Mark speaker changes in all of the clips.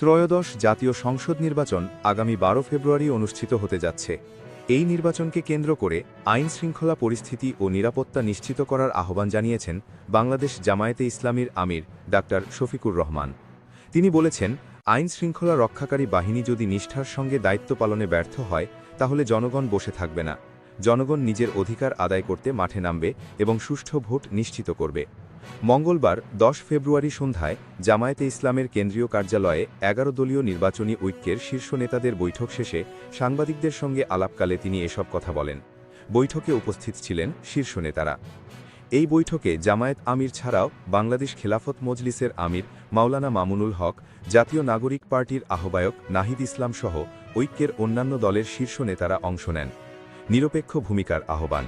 Speaker 1: ত্রয়োদশ জাতীয় সংসদ নির্বাচন আগামী বারো ফেব্রুয়ারি অনুষ্ঠিত হতে যাচ্ছে। এই নির্বাচনকে কেন্দ্র করে আইন শৃঙ্খলা পরিস্থিতি ও নিরাপত্তা নিশ্চিত করার আহ্বান জানিয়েছেন বাংলাদেশ জামায়াতে ইসলামীর আমির ডাক্তার শফিকুর রহমান। তিনি বলেছেন, আইন শৃঙ্খলা রক্ষাকারী বাহিনী যদি নিষ্ঠার সঙ্গে দায়িত্ব পালনে ব্যর্থ হয়, তাহলে জনগণ বসে থাকবে না। জনগণ নিজের অধিকার আদায় করতে মাঠে নামবে এবং সুষ্ঠু ভোট নিশ্চিত করবে। মঙ্গলবার, দশ ফেব্রুয়ারি সন্ধ্যায় জামায়াতে ইসলামের কেন্দ্রীয় কার্যালয়ে এগারো দলীয় নির্বাচনী ঐক্যের শীর্ষ নেতাদের বৈঠক শেষে সাংবাদিকদের সঙ্গে আলাপকালে তিনি এসব কথা বলেন। বৈঠকে উপস্থিত ছিলেন শীর্ষ নেতারা। এই বৈঠকে জামায়াত আমির ছাড়াও বাংলাদেশ খেলাফত মজলিসের আমির মাওলানা মামুনুল হক, জাতীয় নাগরিক পার্টির আহ্বায়ক নাহিদ ইসলাম সহ ঐক্যের অন্যান্য দলের শীর্ষ নেতারা অংশ নেন। নিরপেক্ষ ভূমিকার আহ্বান।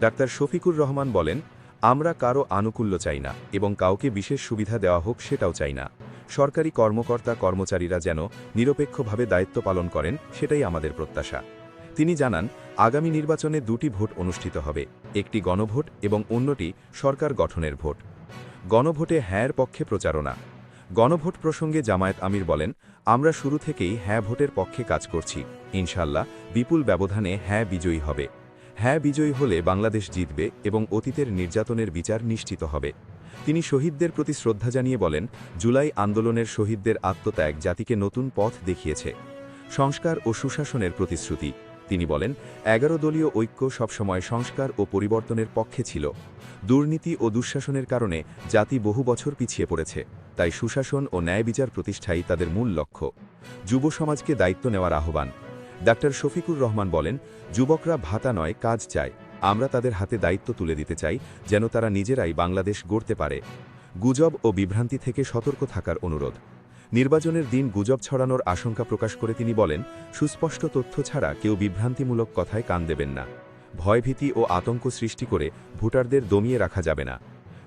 Speaker 1: ডাক্তার শফিকুর রহমান বলেন আমরা কারও আনুকূল্য চাই না এবং কাউকে বিশেষ সুবিধা দেওয়া হোক সেটাও চাই না। সরকারি কর্মকর্তা কর্মচারীরা যেন নিরপেক্ষভাবে দায়িত্ব পালন করেন, সেটাই আমাদের প্রত্যাশা। তিনি জানান, আগামী নির্বাচনে দুটি ভোট অনুষ্ঠিত হবে, একটি গণভোট এবং অন্যটি সরকার গঠনের ভোট। গণভোটে হ্যাঁর পক্ষে প্রচারণা। গণভোট প্রসঙ্গে জামায়াত আমির বলেন, আমরা শুরু থেকেই হ্যাঁ ভোটের পক্ষে কাজ করছি। ইনশাল্লাহ বিপুল ব্যবধানে হ্যাঁ বিজয়ী হবে। হ্যাঁ বিজয়ী হলে বাংলাদেশ জিতবে এবং অতীতের নির্যাতনের বিচার নিশ্চিত হবে। তিনি শহীদদের প্রতি শ্রদ্ধা জানিয়ে বলেন, জুলাই আন্দোলনের শহীদদের আত্মত্যাগ জাতিকে নতুন পথ দেখিয়েছে। সংস্কার ও সুশাসনের প্রতিশ্রুতি। তিনি বলেন, এগারো দলীয় ঐক্য সবসময় সংস্কার ও পরিবর্তনের পক্ষে ছিল। দুর্নীতি ও দুঃশাসনের কারণে জাতি বহু বছর পিছিয়ে পড়েছে, তাই সুশাসন ও ন্যায় বিচার প্রতিষ্ঠাই তাদের মূল লক্ষ্য। যুব সমাজকে দায়িত্ব নেওয়ার আহ্বান। ডাক্তার শফিকুর রহমান বলেন, যুবকরা ভাতা নয়, কাজ চায়। আমরা তাদের হাতে দায়িত্ব তুলে দিতে চাই, যেন তারা নিজেরাই বাংলাদেশ গড়তে পারে। গুজব ও বিভ্রান্তি থেকে সতর্ক থাকার অনুরোধ। নির্বাচনের দিন গুজব ছড়ানোর আশঙ্কা প্রকাশ করে তিনি বলেন, সুস্পষ্ট তথ্য ছাড়া কেউ বিভ্রান্তিমূলক কথায় কান দেবেন না। ভয়ভীতি ও আতঙ্ক সৃষ্টি করে ভোটারদের দমিয়ে রাখা যাবে না।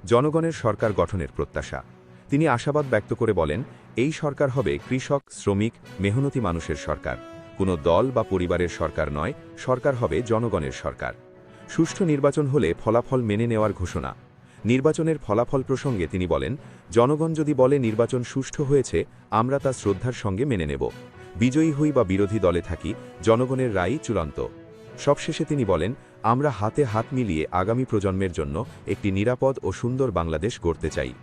Speaker 1: জনগণের সরকার গঠনের প্রত্যাশা। তিনি আশাবাদ ব্যক্ত করে বলেন, এই সরকার হবে কৃষক, শ্রমিক, মেহনতি মানুষের সরকার। কোনো দল বা পরিবারের সরকার নয়, সরকার হবে জনগণের সরকার। সুষ্ঠু নির্বাচন হলে ফলাফল মেনে নেওয়ার ঘোষণা। নির্বাচনের ফলাফল প্রসঙ্গে তিনি বলেন, জনগণ যদি বলে নির্বাচন সুষ্ঠু হয়েছে, আমরা তা শ্রদ্ধার সঙ্গে মেনে নেব। বিজয়ী হই বা বিরোধী দলে থাকি, জনগণের রায়ই চূড়ান্ত। সবশেষে তিনি বলেন, আমরা হাতে হাত মিলিয়ে আগামী প্রজন্মের জন্য একটি নিরাপদ ও সুন্দর বাংলাদেশ গড়তে চাই।